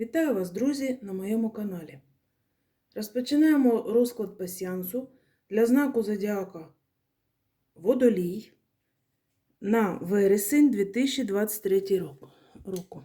Вітаю вас, друзі, на моєму каналі. Розпочинаємо розклад пасіансу для знаку Зодіака Водолій на вересень 2023 року. року.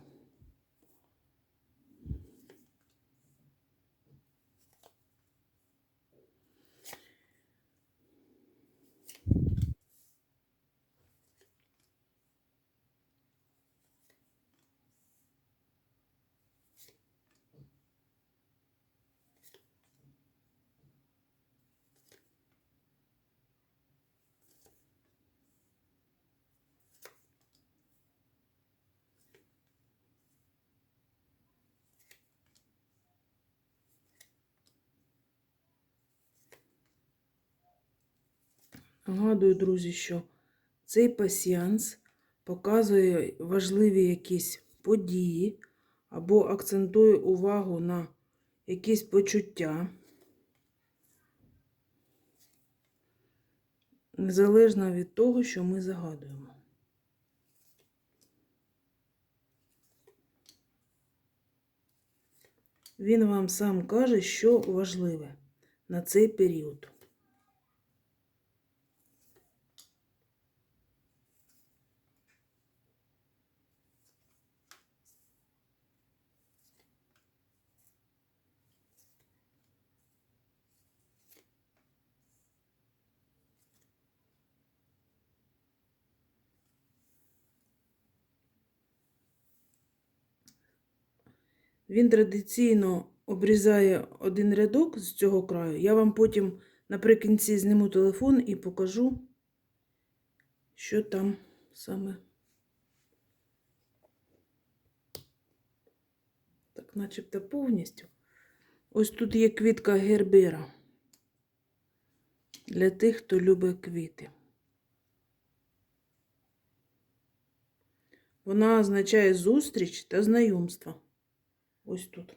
Нагадую, друзі, що цей пасіанс показує важливі якісь події або акцентує увагу на якісь почуття. Незалежно від того, що ми загадуємо. Він вам сам каже, що важливе на цей період. Він традиційно обрізає один рядок з цього краю. Я вам потім наприкінці зніму телефон і покажу, що там саме. Так, начебто повністю. Ось тут є квітка гербера. Для тих, хто любить квіти. Вона означає зустріч та знайомство. Ось тут.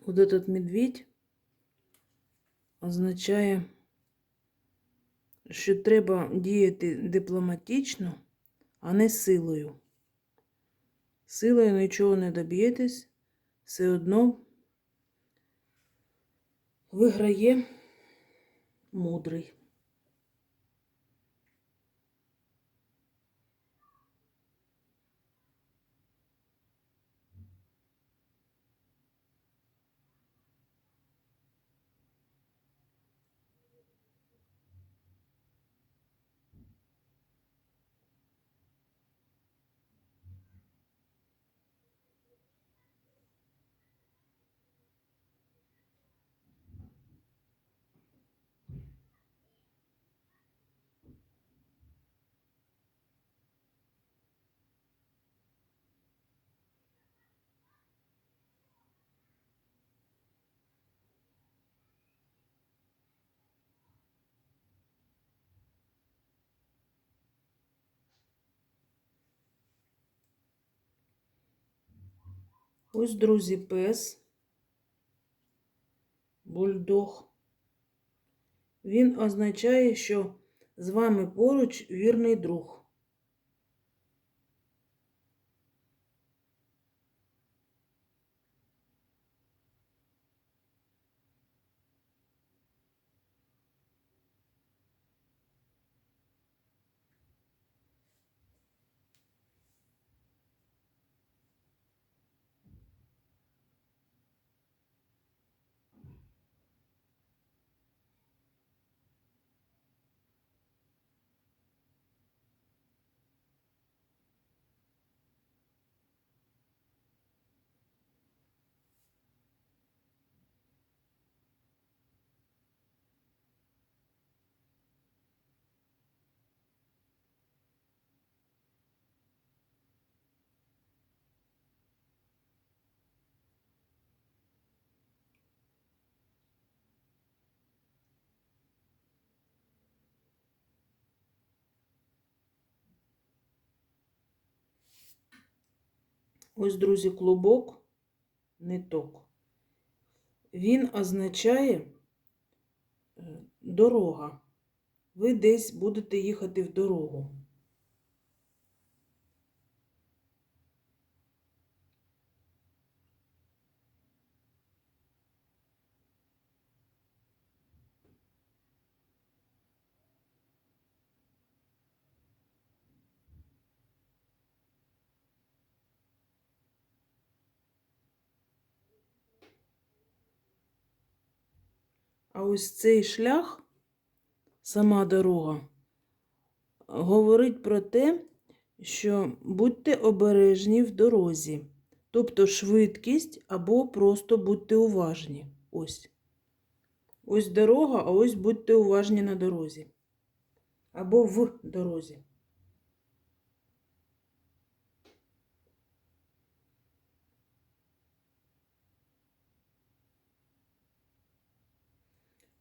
Вот этот медведь означає, що треба діяти дипломатично, а не силою. Силою нічого не доб'єтесь, все одно виграє мудрий. Ось, друзі, пес, бульдог. Він означає, що з вами поруч вірний друг. Ось, друзі, клубок, ниток. Він означає е, дорога. Ви десь будете їхати в дорогу. А ось цей шлях, сама дорога, говорить про те, що будьте обережні в дорозі. Тобто швидкість або просто будьте уважні. Ось. Ось дорога, а ось будьте уважні на дорозі. Або в дорозі.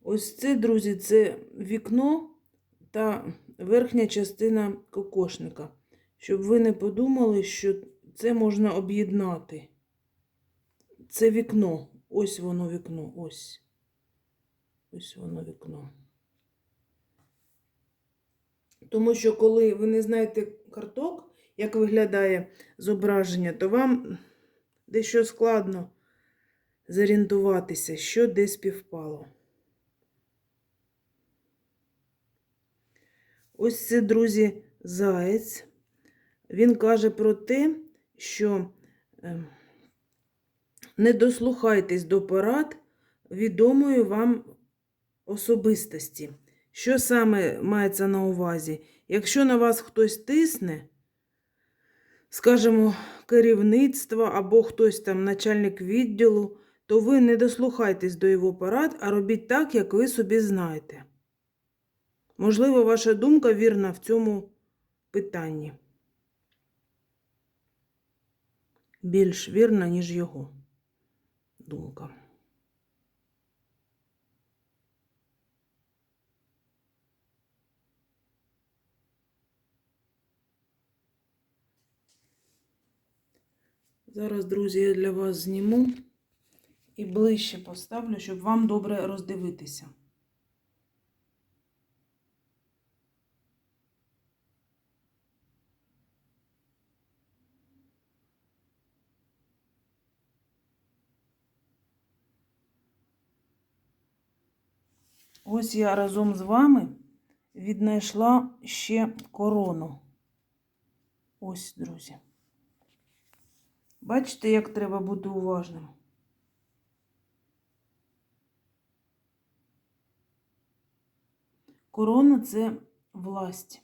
Ось це, друзі, це вікно та верхня частина кокошника. Щоб ви не подумали, що це можна об'єднати. Це вікно. Ось воно вікно. Ось. Ось воно вікно. Тому що, коли ви не знаєте карток, як виглядає зображення, то вам дещо складно зорієнтуватися, що де співпало. Ось це, друзі, заєць. Він каже про те, що е, не дослухайтесь до порад відомої вам особистості. Що саме мається на увазі? Якщо на вас хтось тисне, скажімо, керівництво або хтось там начальник відділу, то ви не дослухайтесь до його порад, а робіть так, як ви собі знаєте. Можливо, ваша думка вірна в цьому питанні. Більш вірна, ніж його думка. Зараз, друзі, я для вас зніму і ближче поставлю, щоб вам добре роздивитися. Ось я разом з вами віднайшла ще корону. Ось, друзі. Бачите, як треба бути уважним. Корона це власть.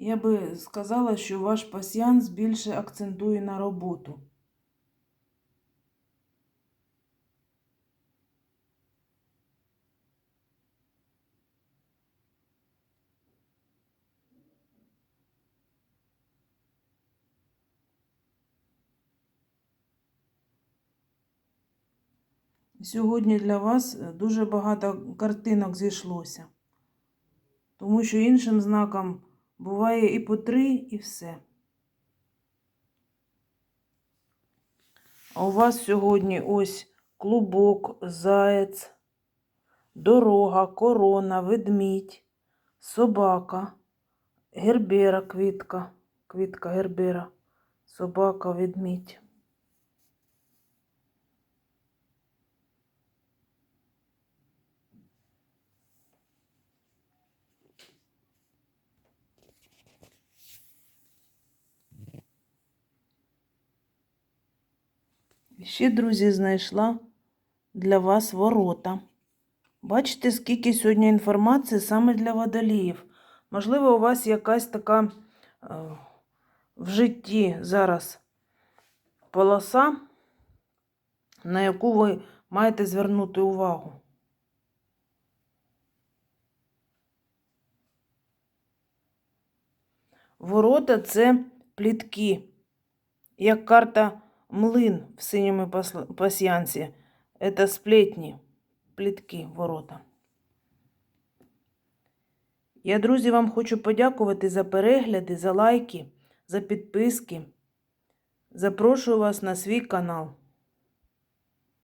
Я би сказала, що ваш пасіянс більше акцентує на роботу. Сьогодні для вас дуже багато картинок зійшлося, тому що іншим знаком буває і по три, і все. А у вас сьогодні ось клубок, заєць, дорога, корона, ведмідь, собака, гербера, квітка, квітка гербера, собака, ведмідь. Ще, друзі, знайшла для вас ворота. Бачите, скільки сьогодні інформації саме для водоліїв. Можливо, у вас якась така е, в житті зараз полоса, на яку ви маєте звернути увагу. Ворота це плітки, як карта млин в синьому пасьянці. Це сплетні, плітки, ворота. Я, друзі, вам хочу подякувати за перегляди, за лайки, за підписки. Запрошую вас на свій канал.